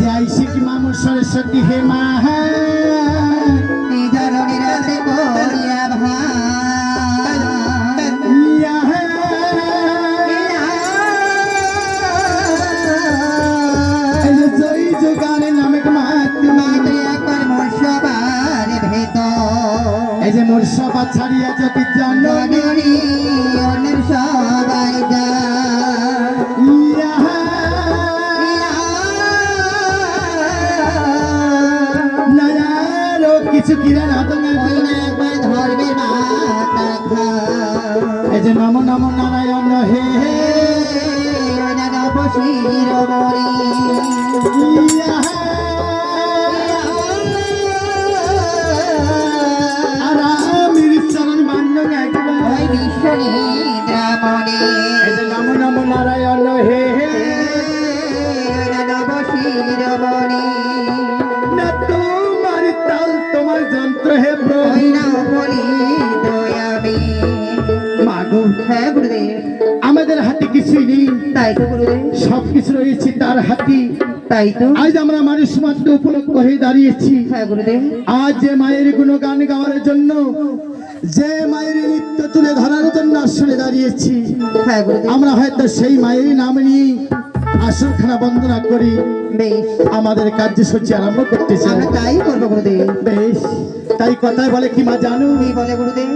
जय श्री मामू सरस्वती हे महा যে মোর সভা ছাড়িয়া যদি জননী সবাই যা ইয়া নায়ারো কিছু কিরা না একবার ধরবে এই যে নম নম নারায়ণ হে হে শিরোমণি ইয়া নিদ্রামণি নম নম নারায়ণ হে হে। শিরোমণি না তোমার তাল তোমার যন্ত্র হে প্রভু। না বলি দয়ামি। মাগো। হ্যাঁ গুরুদেব। আমাদের হাতে কিছুই নেই। তাই তো গুরুদেব। সব কিছু রয়েছে তার হাতে। তাই তো। আজ আমরা মানুষ মাত্র উপলক্ষ হয়ে দাঁড়িয়েছি। হ্যাঁ গুরুদেব। আজ যে মায়ের গুণ গান গাওয়ার জন্য যে মায়ের নৃত্য তুলে ধরার আসলে দাঁড়িয়েছি। হ্যাঁ আমরা হয়তো সেই মায়ের নাম নিয়ে আসরখানা বন্দনা করি। আমাদের কার্যসূচি আরম্ভ করতে চাই। আমরা তাই করব গুরুদেব বেশ। তাই কথায় বলে কি মা জানো? বলে গুরুদেব